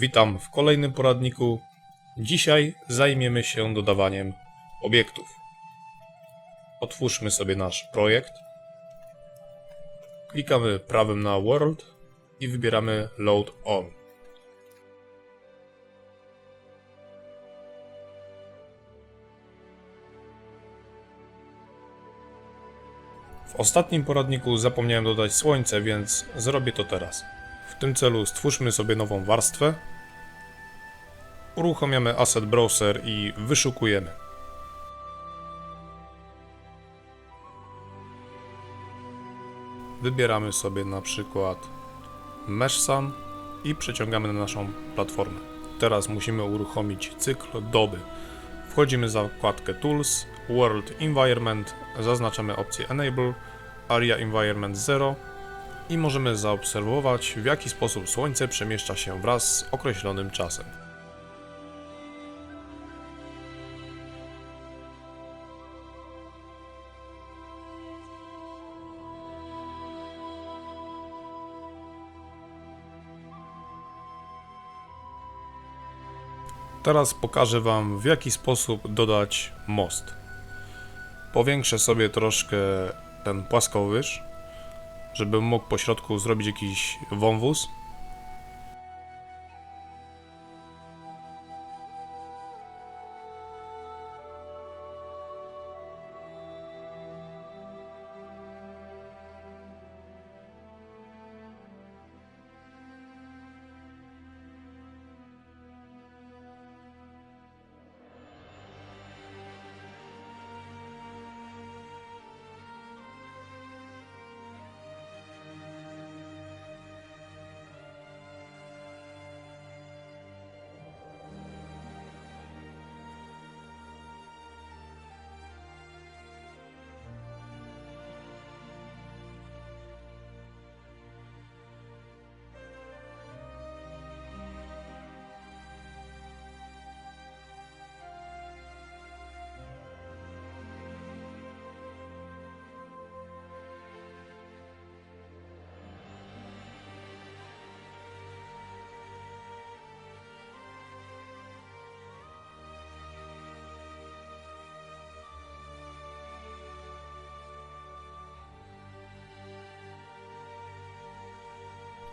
Witam w kolejnym poradniku. Dzisiaj zajmiemy się dodawaniem obiektów. Otwórzmy sobie nasz projekt. Klikamy prawym na World i wybieramy Load On. W ostatnim poradniku zapomniałem dodać słońce, więc zrobię to teraz. W tym celu stwórzmy sobie nową warstwę. Uruchamiamy Asset Browser i wyszukujemy. Wybieramy sobie na przykład Mesh Sun i przeciągamy na naszą platformę. Teraz musimy uruchomić cykl doby. Wchodzimy w zakładkę Tools, World Environment, zaznaczamy opcję Enable, Area Environment 0 i możemy zaobserwować w jaki sposób Słońce przemieszcza się wraz z określonym czasem. Teraz pokażę Wam w jaki sposób dodać most. Powiększę sobie troszkę ten płaskowyż, żebym mógł po środku zrobić jakiś wąwóz.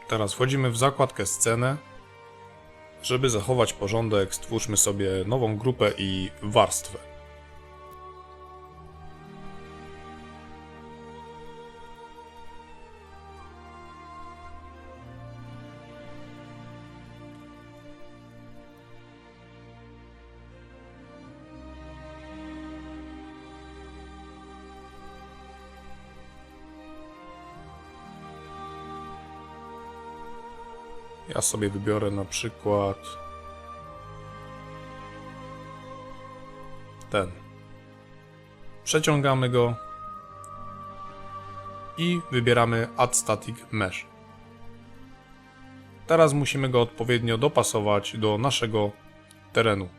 Teraz wchodzimy w zakładkę scenę. Żeby zachować porządek, stwórzmy sobie nową grupę i warstwę. Ja sobie wybiorę na przykład ten. Przeciągamy go i wybieramy Add Static Mesh. Teraz musimy go odpowiednio dopasować do naszego terenu.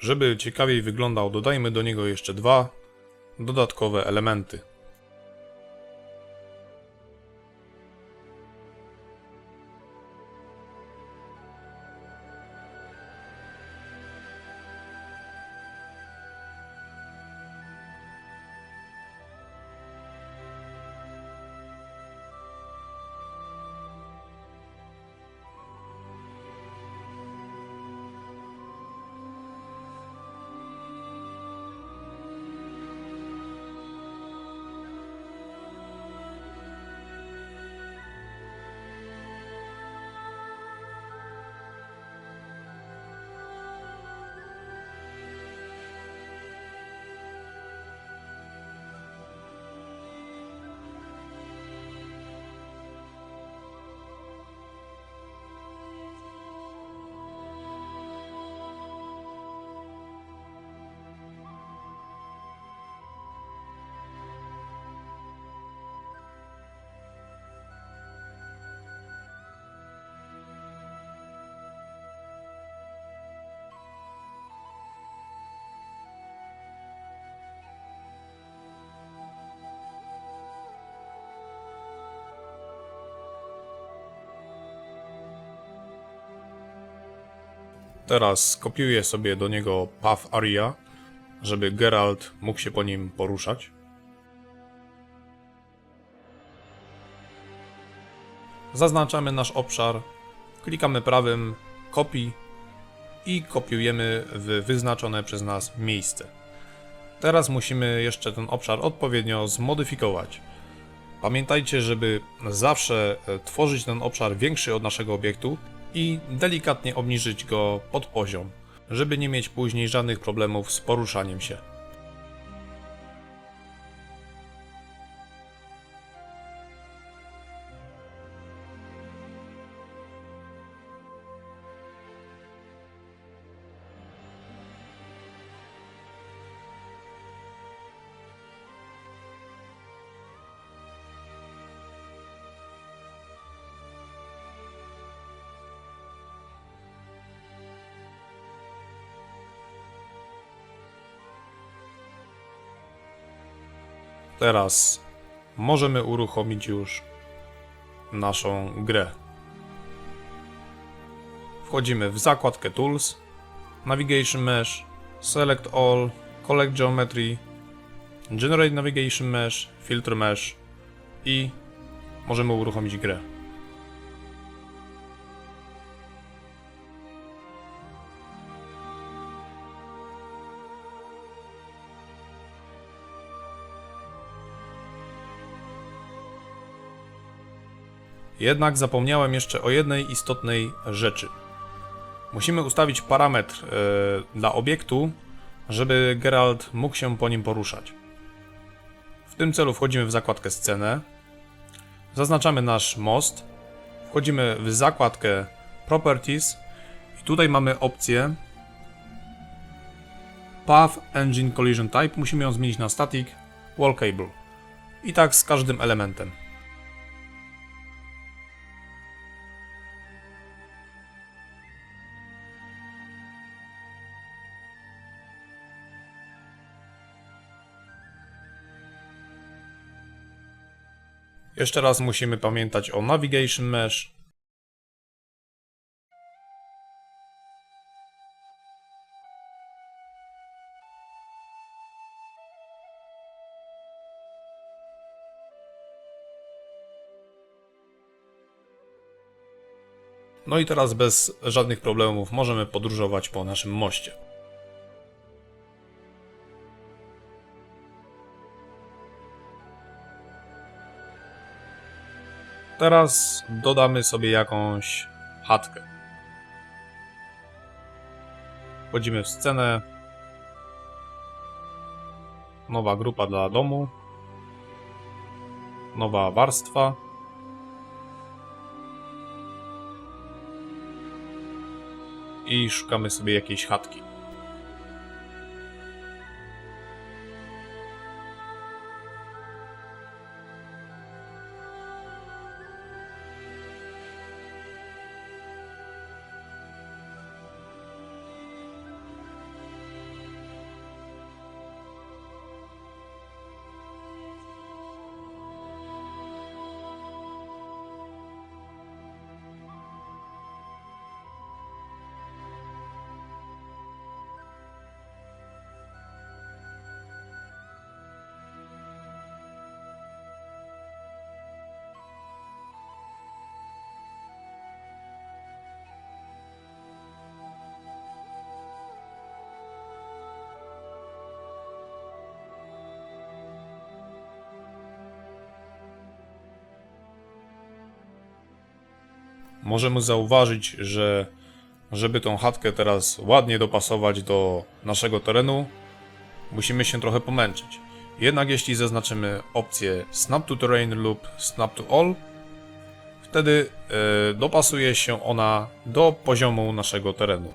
Żeby ciekawiej wyglądał, dodajmy do niego jeszcze dwa dodatkowe elementy. Teraz skopiuję sobie do niego Path Area, żeby Geralt mógł się po nim poruszać. Zaznaczamy nasz obszar, klikamy prawym kopii i kopiujemy w wyznaczone przez nas miejsce. Teraz musimy jeszcze ten obszar odpowiednio zmodyfikować. Pamiętajcie, żeby zawsze e, tworzyć ten obszar większy od naszego obiektu i delikatnie obniżyć go pod poziom, żeby nie mieć później żadnych problemów z poruszaniem się. Teraz możemy uruchomić już naszą grę. Wchodzimy w zakładkę Tools, Navigation Mesh, Select All, Collect Geometry, Generate Navigation Mesh, Filter Mesh i możemy uruchomić grę. Jednak zapomniałem jeszcze o jednej istotnej rzeczy. Musimy ustawić parametr e, dla obiektu, żeby Geralt mógł się po nim poruszać. W tym celu wchodzimy w zakładkę Scenę, zaznaczamy nasz most, wchodzimy w zakładkę Properties i tutaj mamy opcję Path Engine Collision Type. Musimy ją zmienić na Static Wall Cable. I tak z każdym elementem. Jeszcze raz musimy pamiętać o Navigation Mesh. No i teraz bez żadnych problemów możemy podróżować po naszym moście. Teraz dodamy sobie jakąś chatkę. Wchodzimy w scenę. Nowa grupa dla domu. Nowa warstwa. I szukamy sobie jakiejś chatki. Możemy zauważyć, że żeby tą chatkę teraz ładnie dopasować do naszego terenu, musimy się trochę pomęczyć. Jednak jeśli zaznaczymy opcję Snap to Terrain lub Snap to All, wtedy e, dopasuje się ona do poziomu naszego terenu.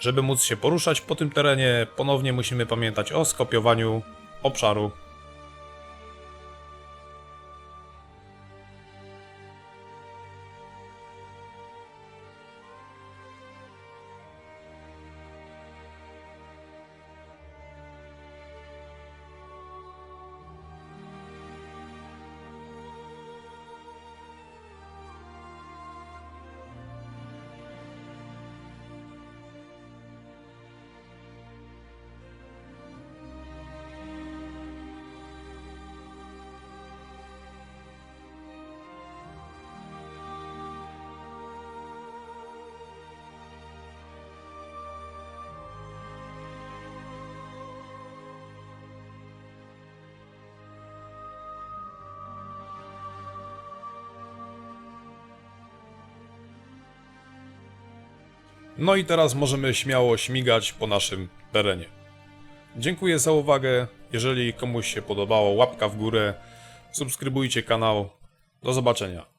Żeby móc się poruszać po tym terenie, ponownie musimy pamiętać o skopiowaniu obszaru. No i teraz możemy śmiało śmigać po naszym terenie. Dziękuję za uwagę. Jeżeli komuś się podobało, łapka w górę, subskrybujcie kanał. Do zobaczenia.